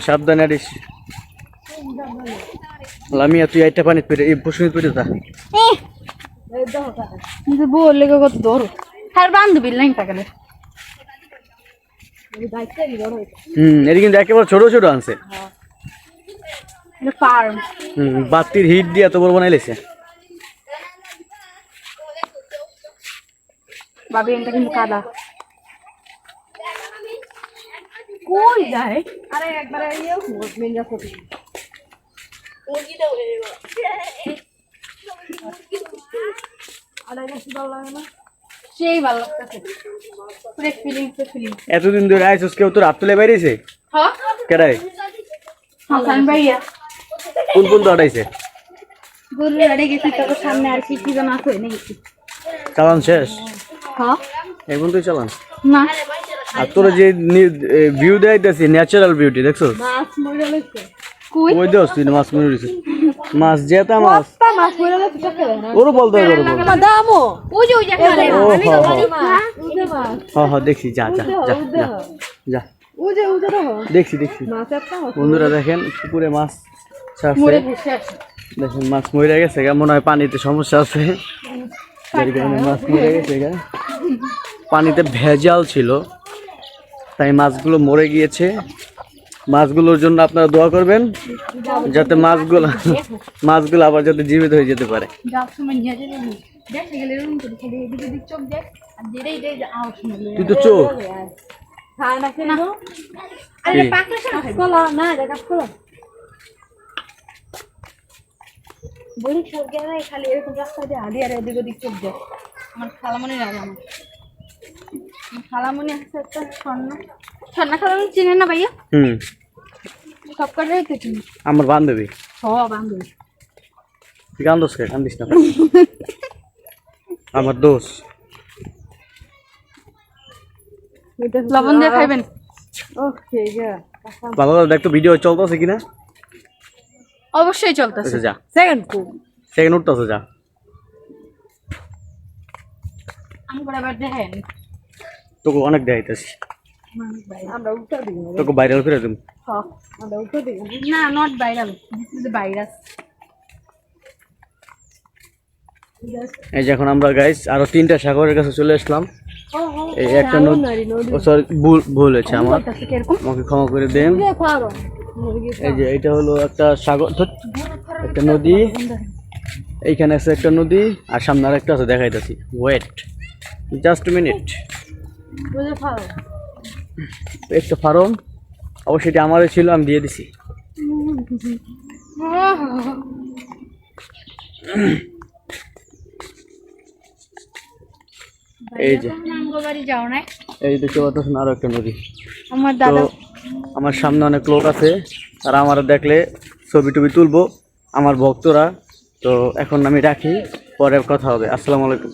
সাবধানে লামিয়া তুই একটা পানি পেরে এই পেরে যা। লেগে কত ধরো হ্যাঁ বান্ধবী লাইন টাকালে হুম এটি কিন্তু একেবারে ছোট ছোট আনছে। ফার্ম। হুম বাতির হিট দিয়ে এত বড় বানাইলেছে। বাবি এটা কিন্তু কাদা। কই যায়? আরে একবারে ইয়ে মেঞ্জা ফটো সেই ভালো লাগতেছে। পুরো ফিলিংস ফিলিং এতদিন ধরে আইসস কেউ তোর হাত তুলে বাইরেছে? হ্যাঁ। কেডাই? হাসান ভাইয়া। কোন কোন তো হটাইছে গরু আড়ে গেছি তোর সামনে আর কি কি জানা আছে না গেছি চালান শেষ? হ্যাঁ। এখন তুই চালান? না। আর তোর যে ভিউ দেখাইতেছি ন্যাচারাল বিউটি দেখছ মাছ মরে গেছে। কই? ওই দেওস তুই মাছ মরে মাছ জেতা মাছ মাছ মরে গেছে ওরও বলতে হবে ওরও বলতে দামো ওই যে ওই যে হ হ মাছ হ্যাঁ হ্যাঁ যা যা যা দেখছি দেখছি বন্ধুরা দেখেন পুকুরে মাছ দেখেন মাছ মরে গেছে গা মনে হয় পানিতে সমস্যা আছে মাছ মরে গেছে গা পানিতে ভেজাল ছিল তাই মাছগুলো মরে গিয়েছে মাছগুলোর জন্য আপনারা দোয়া করবেন যাতে মাছগুলো মাছগুলো আবার যাতে জীবিত হয়ে যেতে পারে। তুই তো চোখ। বলি সরকার খালি এরকম রাস্তা দিয়ে হালি আর এদিক ওদিক চোখ। দেয় আমার খালামনি লাগে আমার আমার খালামনি আছে একটা স্বর্ণ। স্বর্ণ খালামনি চিনে না ভাইয়া? হুম। সব কটাই তো আমার বান্ধবী। হ বান্ধবী। তুই কান্দোস কে? কান্দিস না। আমার দোষ। লবণ দিয়ে খাইবেন? ওকে যা। ভালো দেখ তো ভিডিও চলতেছে কিনা? অবশ্যই চলতেছে। আচ্ছা যা। সেকেন্ড কো। সেকেন্ড উঠতেছে যা। আমি বরাবর দেখেন তোকে অনেক দেখাইতেছি। তোকে ভাইরাল করে দিম। না not viral this is virus এই যে এখন আমরা গাইস আরও তিনটা সাগরের কাছে চলে আসলাম। এই একটা নদী ও সরি ভুল ভুল হয়েছে আমার। আমাকে ক্ষমা করে দেন। এই যে এটা হলো একটা সাগর একটা নদী। এইখানে আছে একটা নদী আর সামনে আর একটা আছে দেখাইতেছি। ওয়েট জাস্ট মিনিট একটা ফার্ম। অবশ্যই এটা আমারই ছিল আমি দিয়ে দিছি। এই যে। এই দেখতে পাচ্ছেন আরও একটা নদী। আমার দাদা আমার সামনে অনেক লোক আছে তারা আমার দেখলে ছবি টবি তুলবো আমার ভক্তরা। তো এখন আমি রাখি পরে কথা হবে। আসসালামু আলাইকুম।